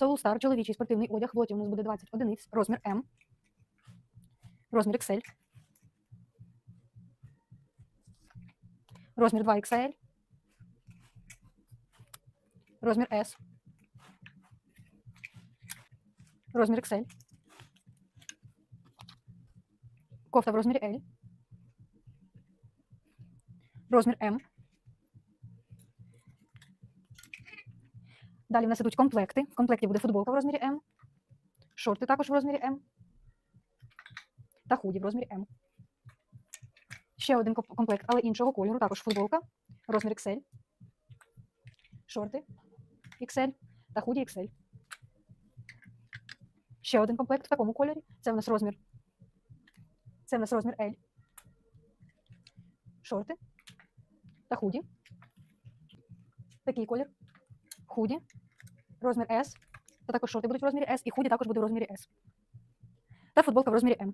Soul Star, чоловічий спортивний одяг. В лоті у нас буде 20 одиниць. Розмір М. Розмір XL. Розмір 2XL. Розмір S. Розмір XL. Кофта в розмірі L. Розмір М. Далі в нас ідуть комплекти. В комплекті буде футболка в розмірі М. Шорти також в розмірі М. Та худі в розмірі М. Ще один комплект, але іншого кольору. Також футболка. Розмір XL. Шорти XL та худі XL. Ще один комплект в такому кольорі. Це в нас розмір. Це в нас розмір L. Шорти та худі. Такий колір. Худі. Розмір S. Та також шорти будуть в розмірі S. І худі також буде в розмірі S. Та футболка в розмірі M.